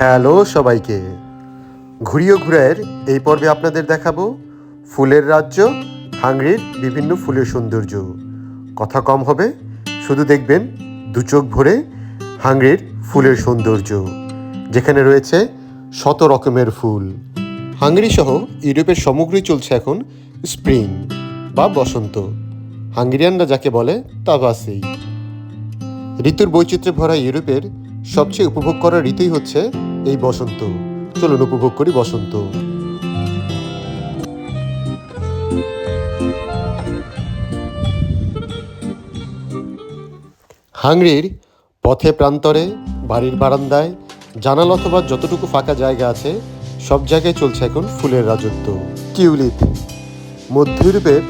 Hello সবাইকে। ঘুরিও ঘুরের এই পর্বে আপনাদের দেখাবো ফুলের রাজ্য হাঙ্গরির বিভিন্ন ফুলের সৌন্দর্য। কথা কম হবে, শুধু দেখবেন দু চোখ ভরে হাঙ্গরির ফুলের সৌন্দর্য, যেখানে রয়েছে শত রকমের ফুল। হাঙ্গরি সহ ইউরোপের সমগ্রই চলছে এখন স্প্রিং বা বসন্ত। হাঙ্গেরিয়ানরা যাকে বলে তাবাসি ঋতুর বৈচিত্র্যে ভরা ইউরোপের সবচেয়ে উপভোগ করার ঋতুই হচ্ছে এই বসন্ত। চলুন উপভোগ করি বসন্ত। হাংরির পথে প্রান্তরে, বাড়ির বারান্দায়, জানাল অথবা যতটুকু ফাঁকা জায়গা আছে, সব জায়গায় চলছে এখন ফুলের রাজত্ব। টিউলিপ। মধ্য ইউরোপের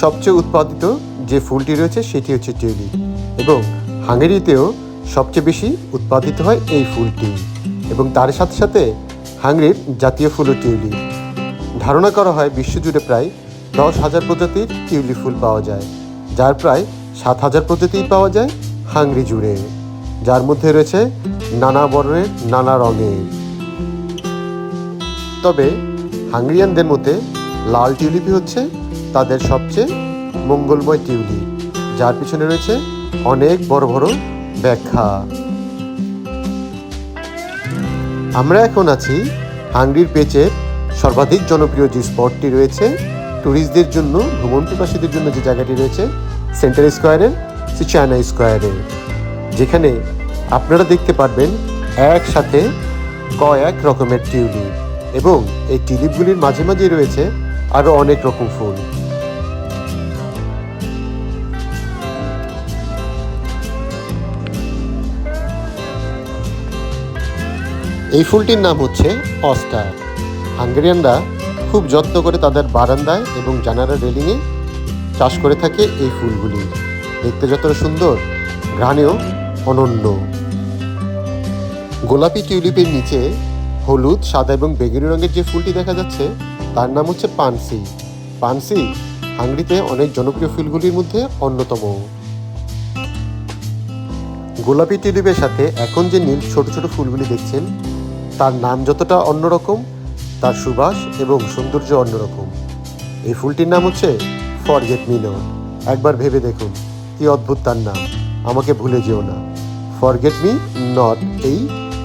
সবচেয়ে উৎপাদিত যে ফুলটি রয়েছে, সেটি হচ্ছে টিউলিপ। এবং হাঙ্গেরিতেও সবচেয়ে বেশি উৎপাদিত হয় এই ফুলটি। এবং তার সাথে সাথে হাঙ্গেরির জাতীয় ফুলও টিউলিপ। ধারণা করা হয় বিশ্বজুড়ে প্রায় দশ হাজার প্রজাতির টিউলিপ ফুল পাওয়া যায়, যার প্রায় সাত হাজার প্রজাতিই পাওয়া যায় হাঙ্গরি জুড়ে, যার মধ্যে রয়েছে নানা বর্ণের নানা রঙের। তবে হাঙ্গরিয়ানদের মধ্যে লাল টিউলিপই হচ্ছে তাদের সবচেয়ে মঙ্গলময় টিউলিপ, যার পিছনে রয়েছে অনেক বড় বড় ব্যাখ্যা। আমরা এখন আছি হাঙ্গরির পেচের সর্বাধিক জনপ্রিয় যে স্পটটি রয়েছে ট্যুরিস্টদের জন্য, ভ্রমণ পিপাসীদের জন্য যে জায়গাটি রয়েছে সেন্টার স্কোয়ারের সে চায়না স্কোয়ারে যেখানে আপনারা দেখতে পারবেন একসাথে কয়েক রকমের টিউলিপ এবং এই টিউলিপগুলির মাঝে মাঝে রয়েছে আরও অনেক রকম ফুল। এই ফুলটির নাম হচ্ছে অস্টার। হাঙ্গেরিয়ানরা খুব যত্ন করে তাদের বারান্দায় এবং জানালা রেলিংয়ে চাষ করে থাকে এই ফুলগুলি। দেখতে যতটা সুন্দর, ঘ্রাণেও অনন্য। গোলাপি টিউলিপের নিচে হলুদ, সাদা এবং বেগুনি রঙের যে ফুলটি দেখা যাচ্ছে, তার নাম হচ্ছে পানসি। পানসি হাঙ্গরিতে অনেক জনপ্রিয় ফুলগুলির মধ্যে অন্যতম। গোলাপি টিউলিপের সাথে এখন যে নীল ছোট ছোট ফুলগুলি দেখছেন তার নাম যতটা অন্যরকম, তার সুবাস এবং সৌন্দর্য অন্যরকম। এই ফুলটির নাম হচ্ছে ফরগেট মি নট একবার ভেবে দেখুন, কি অদ্ভুত তার নাম। আমাকে ভুলে যেও না। ফরগেট মি নট এই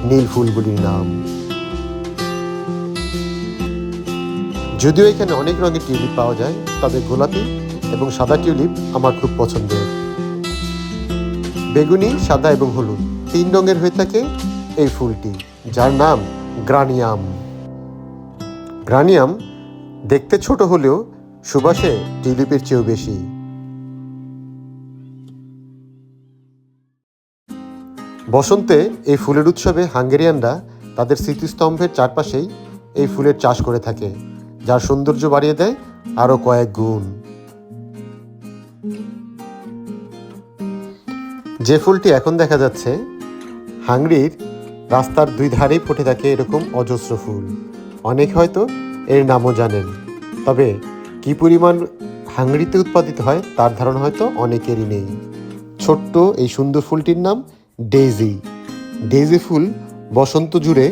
নীল ফুলগুলির নাম। যদিও এখানে অনেক রঙের টিউলিপ পাওয়া যায়, তবে গোলাপি এবং সাদা টিউলিপ আমার খুব পছন্দের। বেগুনি, সাদা এবং হলুদ, তিন রঙের হয়ে থাকে এই ফুলটি। যার নাম গ্রানিয়াম। গ্রানিয়াম দেখতে ছোট হলেও সুবাসে টিউলিপের চেয়েও বেশি। বসন্তে এই ফুলের উৎসবে হাঙ্গেরিয়ানরা তাদের স্মৃতিস্তম্ভের চারপাশেই এই ফুলের চাষ করে থাকে, যার সৌন্দর্য বাড়িয়ে দেয় আরও কয়েক গুণ। যে ফুলটি এখন দেখা যাচ্ছে হাংরির রাস্তার দুই ধারেই ফুটে থাকে এরকম অজস্র ফুল। অনেক হয়তো এর নামও জানেন। তবে কি পরিমাণ হাংরিতে উৎপাদিত হয় তার ধারণা হয়তো অনেকেরই নেই। ছোট্ট এই সুন্দর ফুলটির নাম ডেইজি। ডেইজি ফুল বসন্ত জুড়ে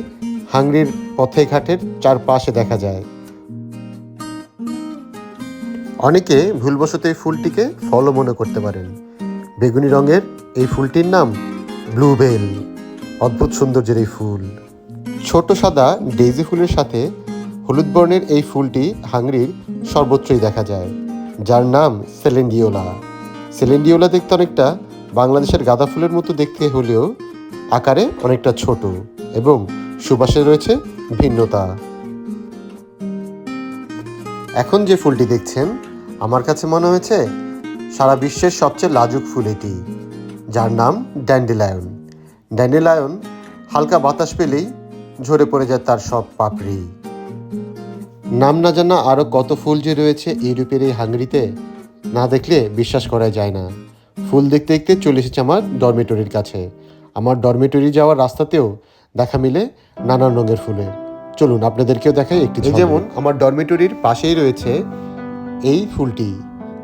হাংরির পথে ঘাটের চারপাশে দেখা যায়। অনেকে ভুলবশত এই ফুলটিকে ফলও মনে করতে পারেন। বেগুনি রঙের এই ফুলটির নাম ব্লুবেল। অদ্ভুত সৌন্দর্যের এই ফুল। ছোট সাদা ডেইজি ফুলের সাথে হলুদ বর্ণের এই ফুলটি হাংরির সর্বত্রই দেখা যায়, যার নাম সেলেন্ডিওলা। সেলেন্ডিওলা দেখতে অনেকটা বাংলাদেশের গাঁদা ফুলের মতো দেখতে হলেও আকারে অনেকটা ছোট এবং সুবাসে রয়েছে ভিন্নতা। এখন যে ফুলটি দেখছেন, আমার কাছে মনে হয়েছে সারা বিশ্বের সবচেয়ে লাজুক ফুল এটি, যার নাম ড্যান্ডেলায়ন। ড্যান্ডেলায়ন হালকা বাতাস পেলেই ঝরে পড়ে যায় তার সব পাপড়ি। নাম না জানা আরও কত ফুল যে রয়েছে ইউরোপের এই হাঙ্গরিতে না দেখলে বিশ্বাস করা যায় না। ফুল দেখতে দেখতে চলে এসেছে আমার ডরমেটরির কাছে। আমার ডরমেটরি যাওয়ার রাস্তাতেও দেখা মিলে নানান রঙের ফুলের চলুন আপনাদেরকেও দেখাই একটি যেমন আমার ডরমেটরির পাশেই রয়েছে এই ফুলটি।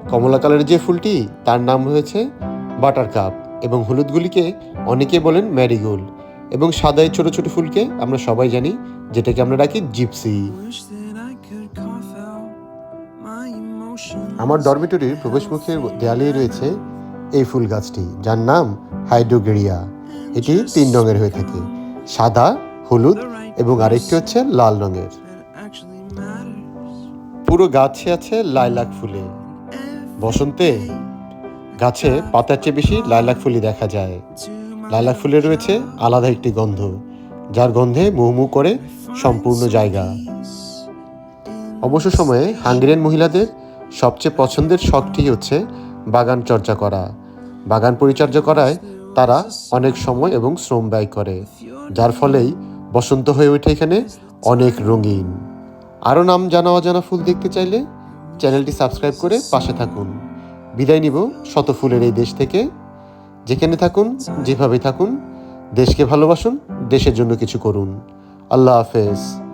কমলা কালারের যে ফুলটি তার নাম হয়েছে বাটার কাপ এবং হলুদগুলিকে অনেকে বলেন ম্যারিগোল্ড এবং সাদায় ছোট ছোট ফুলকে আমরা সবাই জানি, যেটাকে আমরা ডাকি জিপসি. আমার ডরমিটরির প্রবেশমুখের দেয়ালেই রয়েছে এই ফুল গাছটি, যার নাম হাইড্রোগেরিয়া এটি তিন রঙের হয়ে থাকে, সাদা, হলুদ এবং আরেকটি হচ্ছে লাল রঙের. পুরো গাছে আছে লাইলাক ফুলে বসন্তে গাছে পাতার চেয়ে বেশি লাইলাক ফুলই দেখা যায়। লাইলাক ফুলে রয়েছে আলাদা একটি গন্ধ, যার গন্ধে মুহু মুহু করে সম্পূর্ণ জায়গা। অবসর সময়ে হাঙ্গেরিয়ান মহিলাদের সবচেয়ে পছন্দের শখটি হচ্ছে বাগান চর্চা করা। বাগান পরিচর্যা করায় তারা অনেক সময় এবং শ্রম ব্যয় করে, যার ফলেই বসন্ত হয়ে ওঠে এখানে অনেক রঙিন। আরও নাম জানা অজানা ফুল দেখতে চাইলে চ্যানেলটি সাবস্ক্রাইব করে পাশে থাকুন। বিদায় নিব শত ফুলের এই দেশ থেকে। যেখানে থাকুন যেভাবে থাকুন, দেশকে ভালোবাসুন, দেশের জন্য কিছু করুন। আল্লাহ হাফেজ।